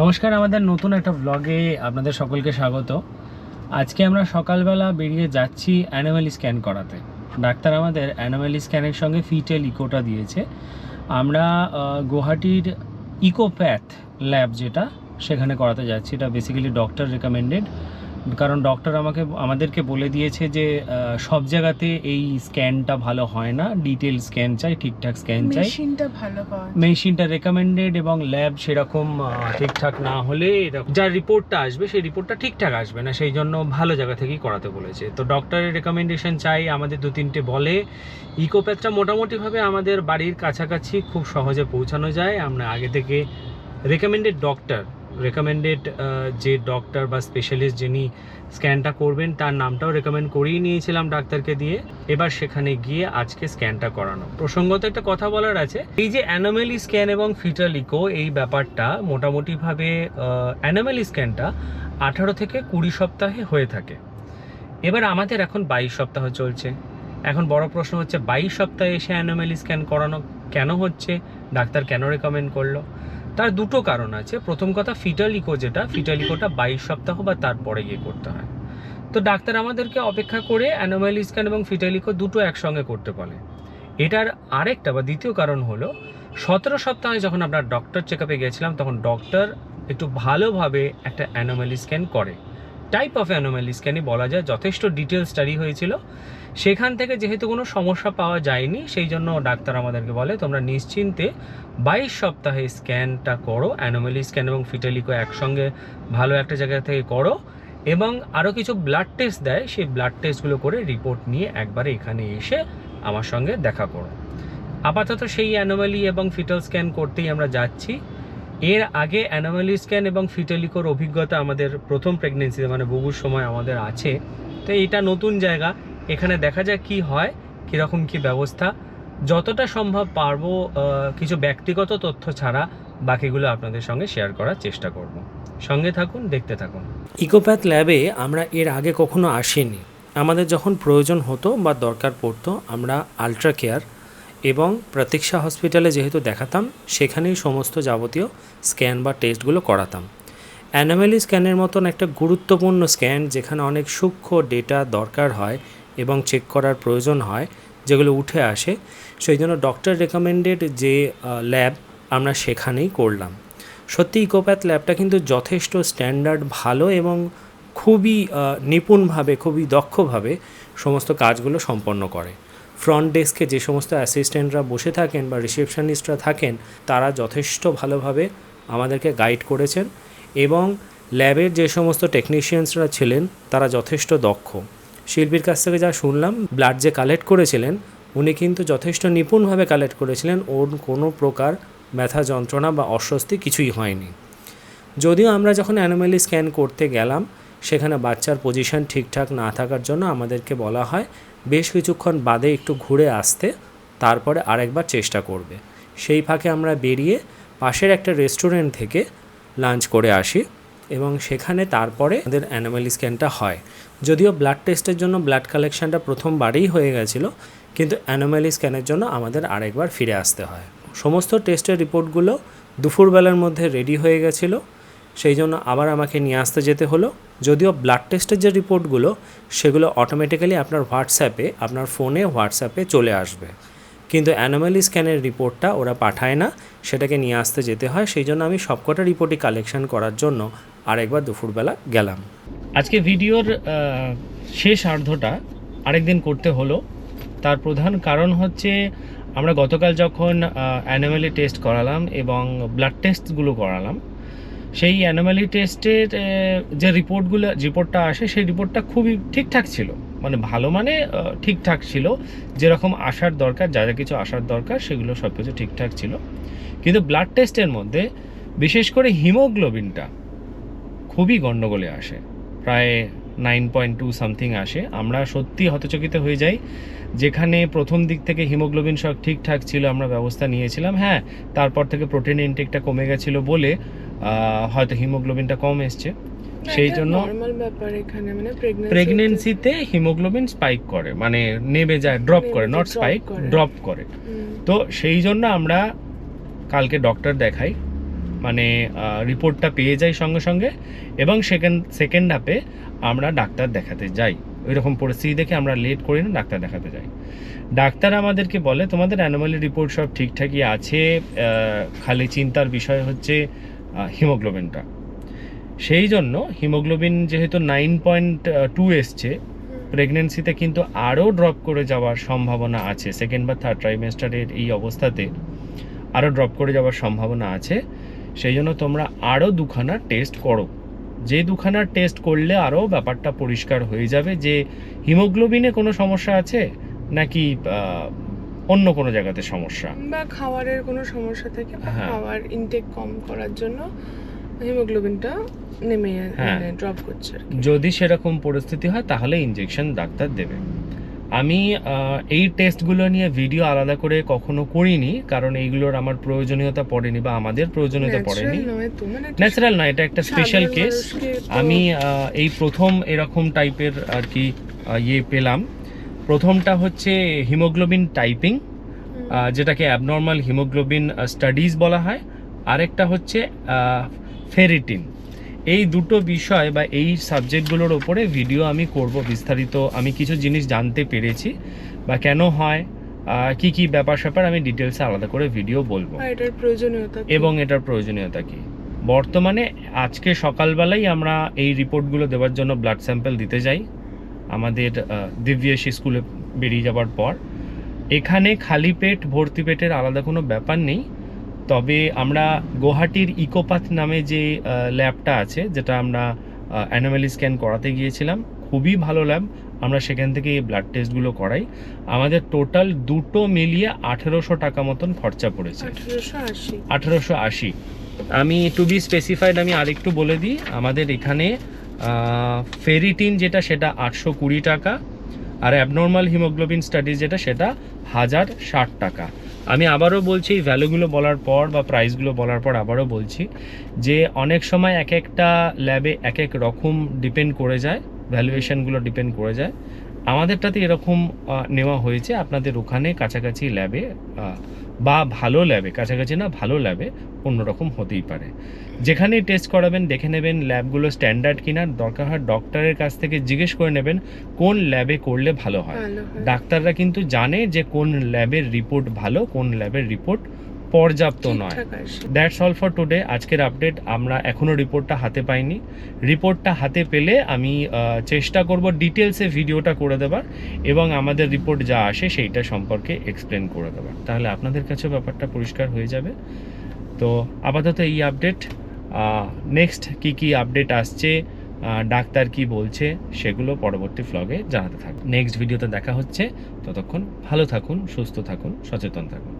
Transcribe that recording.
নমস্কার, আমাদের নতুন একটা ব্লগে আপনাদের সকলকে স্বাগত। আজকে আমরা সকালবেলা বেরিয়ে যাচ্ছি অ্যানোমালি স্ক্যান করাতে। ডাক্তার আমাদের অ্যানোমালি স্ক্যানের সঙ্গে ফিটেল ইকোটা দিয়েছে। আমরা গুয়াহাটির ইকোপ্যাথ ল্যাব যেটা, সেখানে করাতে যাচ্ছি। এটা বেসিক্যালি ডক্টর রেকমেন্ডেড কারণ ডক্টর আমাকে আমাদেরকে বলে দিয়েছে যে সব জায়গাতে এই স্ক্যানটা ভালো হয় না। ডিটেল স্ক্যান চাই ঠিকঠাক স্ক্যান চাই। মেশিনটা ভালো পাওয়া। মেশিনটা রেকমেন্ডেড এবং ল্যাব সেরকম ঠিকঠাক না হলে এরকম- যার রিপোর্টটা আসবে সেই রিপোর্টটা ঠিকঠাক আসবে না। সেই জন্য ভালো জায়গা থেকেই করাতে বলেছে। তো ডক্টরের রেকমেন্ডেশন চাই আমাদের দু তিনটে বলে। ইকোপ্যাথটা মোটামুটিভাবে আমাদের বাড়ির কাছাকাছি খুব সহজে পৌঁছানো যায়। আমরা আগে থেকে রেকমেন্ডেড ডক্টর রেকমেন্ডেড যে ডক্টর বা স্পেশালিস্ট যিনি স্ক্যানটা করবেন, তার নামটাও রেকমেন্ড করিয়ে নিয়েছিলাম ডাক্তারকে দিয়ে। এবার সেখানে গিয়ে আজকে স্ক্যানটা করানো। প্রসঙ্গত একটা কথা বলার আছে, এই যে অ্যানোমেলি স্ক্যান এবং ফিটালিকো এই ব্যাপারটা মোটামুটিভাবে অ্যানোমেলি স্ক্যানটা আঠারো থেকে কুড়ি সপ্তাহে হয়ে থাকে। এবার আমাদের এখন বাইশ সপ্তাহ চলছে। এখন বড় প্রশ্ন হচ্ছে, বাইশ সপ্তাহে এসে অ্যানোমেলি স্ক্যান করানো কেন হচ্ছে? ডাক্তার কেন রেকমেন্ড করল? তার দুটো কারণ আছে। প্রথম কথা, ফিটালিকো যেটা, ফিটালিকোটা বাইশ সপ্তাহ বা তারপরে গিয়ে করতে হয়। তো ডাক্তার আমাদেরকে অপেক্ষা করে অ্যানোমাইল স্ক্যান এবং ফিটালিকো দুটো একসঙ্গে করতে বলে। এটার আরেকটা বা দ্বিতীয় কারণ হলো, সতেরো সপ্তাহে যখন আমরা ডক্টর চেক আপে গেছিলাম তখন ডক্টর একটু ভালোভাবে একটা অ্যানোমালি স্ক্যান করে। টাইপ অফ অ্যানোমালি স্ক্যানই বলা যায়? যথেষ্ট ডিটেল স্টাডি হয়েছিল। সেখান থেকে যেহেতু কোনো সমস্যা পাওয়া যায়নি, সেই জন্য ডাক্তার আমাদেরকে বলে, তোমরা নিশ্চিন্তে বাইশ সপ্তাহে স্ক্যানটা করো অ্যানোমালি স্ক্যান এবং ফিটালিকো একসঙ্গে ভালো একটা জায়গা থেকে করো এবং আরও কিছু ব্লাড টেস্ট দেয়, সেই ব্লাড টেস্টগুলো করে রিপোর্ট নিয়ে একবারে এখানে এসে আমার সঙ্গে দেখা করো। আপাতত সেই অ্যানোমালি এবং ফিটাল স্ক্যান করতেই আমরা যাচ্ছি। এর আগে অ্যানোমালি স্ক্যান এবং ফিটালিকোর অভিজ্ঞতা আমাদের প্রথম প্রেগনেন্সিতে মানে বুবুর সময় আমাদের আছে। তো এটা নতুন জায়গা। এখানে দেখা যাক কি হয়, কীরকম কি ব্যবস্থা। যতটা সম্ভব পারব কিছু ব্যক্তিগত তথ্য ছাড়া বাকিগুলো আপনাদের সঙ্গে শেয়ার করার চেষ্টা করব। সঙ্গে থাকুন, দেখতে থাকুন। ইকোপ্যাথ ল্যাবে আমরা এর আগে কখনো আসিনি। আমাদের যখন প্রয়োজন হতো বা দরকার পড়তো, আমরা আলট্রা কেয়ার এবং প্রতীক্ষা হসপিটালে যেহেতু দেখাতাম, সেখানেই সমস্ত যাবতীয় স্ক্যান বা টেস্টগুলো করাতাম। অ্যানোমালি স্ক্যানের মতন একটা গুরুত্বপূর্ণ স্ক্যান যেখানে অনেক সূক্ষ্ম ডেটা দরকার হয় এবং চেক করার প্রয়োজন হয়, যেগুলো উঠে আসে সেই জন্য ডক্টর রেকমেন্ডেড যে ল্যাব আমরা সেখানেই করলাম। সত্যি ইকোপ্যাথ ল্যাবটা কিন্তু যথেষ্ট স্ট্যান্ডার্ড, ভালো এবং খুবই নিপুণভাবে, খুবই দক্ষভাবে সমস্ত কাজগুলো সম্পন্ন করে। ফ্রন্ট ডেস্কে যে সমস্ত অ্যাসিস্ট্যান্টরা বসে থাকেন বা রিসেপশনিস্টরা থাকেন, তারা যথেষ্ট ভালোভাবে আমাদেরকে গাইড করেছেন এবং ল্যাবের যে সমস্ত টেকনিশিয়ানসরা ছিলেন, তারা যথেষ্ট দক্ষ। শিল্পীর কাছ থেকে যা শুনলাম ব্লাড যে কালেক্ট করেছিলেন, উনি কিন্তু যথেষ্ট নিপুণভাবে কালেক্ট করেছিলেন, ওর কোনো প্রকার ব্যথা যন্ত্রণা বা অস্বস্তি কিছুই হয়নি। যদিও আমরা যখন অ্যানোমালি স্ক্যান করতে গেলাম সেখানে বাচ্চার পজিশন ঠিকঠাক না থাকার জন্য আমাদেরকে বলা হয়, বেশ কিছুক্ষণ বাদে একটু ঘুরে আসতে, তারপরে আরেকবার চেষ্টা করবে। সেই ফাঁকে আমরা বেরিয়ে পাশের একটা রেস্টুরেন্ট থেকে লাঞ্চ করে আসি এবং সেখানে তারপরে আমাদের অ্যানোমালি স্ক্যানটা হয়। যদিও ব্লাড টেস্টের জন্য ব্লাড কালেকশনটা প্রথমবারেই হয়ে গেছিল, কিন্তু অ্যানোমালি স্ক্যানের জন্য আমাদের আরেকবার ফিরে আসতে হয়। সমস্ত টেস্টের রিপোর্টগুলো দুপুরবেলার মধ্যে রেডি হয়ে গেছিল। সেই জন্য আবার আমাকে নিয়ে আসতে যেতে হলো। যদিও ব্লাড টেস্টের যে রিপোর্টগুলো, সেগুলো অটোমেটিক্যালি আপনার হোয়াটসঅ্যাপে আপনার ফোনে হোয়াটসঅ্যাপে চলে আসবে। কিন্তু অ্যানোমালি স্ক্যানের রিপোর্টটা ওরা পাঠায় না, সেটাকে নিয়ে আসতে যেতে হয়। সেই জন্য আমি সবকটা রিপোর্টই কালেকশন করার জন্য আরেকবার দুপুরবেলা গেলাম। আজকে ভিডিওর শেষ আর্ধটা আরেকদিন করতে হলো। তার প্রধান কারণ হচ্ছে, আমরা গতকাল যখন অ্যানোমালি টেস্ট করালাম এবং ব্লাড টেস্টগুলো করালাম সেই অ্যানোমালি টেস্টের যে রিপোর্টগুলো রিপোর্টটা আসে, সেই রিপোর্টটা খুবই ঠিকঠাক ছিল। মানে ভালো মানে ঠিকঠাক ছিল। যেরকম আসার দরকার, যা যা কিছু আসার দরকার, সেগুলো সব কিছু ঠিকঠাক ছিল। কিন্তু ব্লাড টেস্টের মধ্যে, বিশেষ করে হিমোগ্লোবিনটা খুবই গণ্ডগোলে আসে। প্রায় নাইন পয়েন্ট টু সামথিং আসে। আমরা সত্যি হতচকিত হয়ে যাই। যেখানে প্রথম দিক থেকে হিমোগ্লোবিন সব ঠিকঠাক ছিল, আমরা ব্যবস্থা নিয়েছিলাম। হ্যাঁ তারপর থেকে প্রোটিন ইনটেকটা কমে গেছিল বলে হয়তো হিমোগ্লোবিনটা কম এসছে। সেই জন্য এখানে মানে প্রেগনেন্সিতে হিমোগ্লোবিন স্পাইক করে মানে নেমে যায় ড্রপ করে নট স্পাইক ড্রপ করে। তো সেই জন্য আমরা কালকে ডক্টর দেখাই মানে রিপোর্টটা পেয়ে যাই সঙ্গে সঙ্গে এবং সেকেন্ড সেকেন্ড হাফে আমরা ডাক্তার দেখাতে যাই। ওইরকম পরিস্থিতি দেখে আমরা লেট করি না ডাক্তার দেখাতে যাই। ডাক্তার আমাদেরকে বলে তোমাদের অ্যানোমালি রিপোর্ট সব ঠিকঠাকই আছে খালি চিন্তার বিষয় হচ্ছে হিমোগ্লোবিনটা। সেই জন্য হিমোগ্লোবিন যেহেতু নাইন পয়েন্ট টু এসছে, প্রেগনেন্সিতে কিন্তু আরও ড্রপ করে যাওয়ার সম্ভাবনা আছে। সেকেন্ড বা থার্ড ট্রাইমেস্টারের এই অবস্থাতে আরও ড্রপ করে যাওয়ার সম্ভাবনা আছে। সেই জন্য তোমরা আরও দুখানা টেস্ট করো। যে দুখানার টেস্ট করলে আরও ব্যাপারটা পরিষ্কার হয়ে যাবে যে হিমোগ্লোবিনে কোনো সমস্যা আছে? নাকি অন্য কোনো জায়গাতে সমস্যা? বা খাবারের কোনো সমস্যা থেকে হ্যাঁ। খাবার ইনটেক কম করার জন্য হিমোগ্লোবিনটা নেমে হ্যাঁ। ড্রপ করছে যদি সেরকম পরিস্থিতি হয় তাহলে ইনজেকশন ডাক্তার দেবে। আমি এই টেস্টগুলো নিয়ে ভিডিও আলাদা করে কখনো করিনি কারণ এইগুলোর আমার প্রয়োজনীয়তা পড়েনি বা আমাদের প্রয়োজনীয়তা পড়েনি। Natural নয় মানে ন্যাচারাল না এটা একটা স্পেশাল কেস আমি এই প্রথম এরকম টাইপের আর কি ইয়ে পেলাম। প্রথমটা হচ্ছে হিমোগ্লোবিন টাইপিং যেটাকে অ্যাবনর্মাল হিমোগ্লোবিন স্টাডিজ বলা হয়। আরেকটা হচ্ছে ফেরিটিন এই দুটো বিষয় বা এই সাবজেক্টগুলোর ওপরে ভিডিও আমি করব বিস্তারিত। আমি কিছু জিনিস জানতে পেরেছি বা কেন হয় কি কি ব্যাপার স্যাপার আমি ডিটেলসে আলাদা করে ভিডিও বলব। এটার প্রয়োজনীয়তা এবং এটার প্রয়োজনীয়তা কি? বর্তমানে আজকে সকালবেলাই আমরা এই রিপোর্টগুলো দেওয়ার জন্য ব্লাড স্যাম্পল দিতে যাই। আমাদের দিব্যেশী স্কুলে বেরিয়ে যাওয়ার পর। এখানে খালি পেট ভর্তি পেটের আলাদা কোনো ব্যাপার নেই। তবে আমরা গুয়াহাটির ইকোপাথ নামে যে ল্যাবটা আছে যেটা আমরা অ্যানোমালি স্ক্যান করাতে গিয়েছিলাম খুবই ভালো ল্যাব। আমরা সেখান থেকে এই ব্লাড টেস্টগুলো করাই। আমাদের টোটাল দুটো মিলিয়ে আঠেরোশো টাকা মতন খরচা পড়েছে। আঠেরোশো আঠেরোশো আশি। আমি টু বি স্পেসিফাইড আমি আরেকটু বলে দিই আমাদের এখানে ফেরিটিন যেটা, সেটা আটশো কুড়ি টাকা, আর অ্যাবনর্মাল হিমোগ্লোবিন স্টাডিজ যেটা, সেটা হাজার ষাট টাকা। আমি আবারও বলছি, এই ভ্যালুগুলো বলার পর বা প্রাইসগুলো বলার পর আবারও বলছি যে, অনেক সময় এক একটা ল্যাবে এক এক রকম ডিপেন্ড করে যায় ভ্যালুয়েশনগুলো ডিপেন্ড করে যায়। আমাদেরটাতে এরকম নেওয়া হয়েছে, আপনাদের ওখানে কাছাকাছি ল্যাবে বা ভালো ল্যাবে কাছাকাছি না ভালো ল্যাবে অন্যরকম হতেই পারে। যেখানেই টেস্ট করাবেন দেখে নেবেন ল্যাবগুলো স্ট্যান্ডার্ড কিনা দরকার হয় ডক্টরের কাছ থেকে জিজ্ঞেস করে নেবেন কোন ল্যাবে করলে ভালো হয়। ভালো হয়। ডাক্তাররা কিন্তু জানে যে কোন ল্যাবের রিপোর্ট ভালো কোন ল্যাবের রিপোর্ট পর্যাপ্ত নয়। দ্যাটস অল ফর টুডে আজকের আপডেট আমরা এখনও রিপোর্টটা হাতে পাইনি। রিপোর্টটা হাতে পেলে আমি চেষ্টা করব ডিটেলসে ভিডিওটা করে দেবার এবং আমাদের রিপোর্ট যা আসে সেইটা সম্পর্কে এক্সপ্লেন করে দেবার। তাহলে আপনাদের কাছেও ব্যাপারটা পরিষ্কার হয়ে যাবে। তো আপাতত এই আপডেট নেক্সট কি কি আপডেট আসছে ডাক্তার কি বলছে সেগুলো পরবর্তী ফ্লগে জানাতে থাকুন নেক্সট ভিডিওতে দেখা হচ্ছে। ততক্ষণ ভালো থাকুন সুস্থ থাকুন সচেতন থাকুন।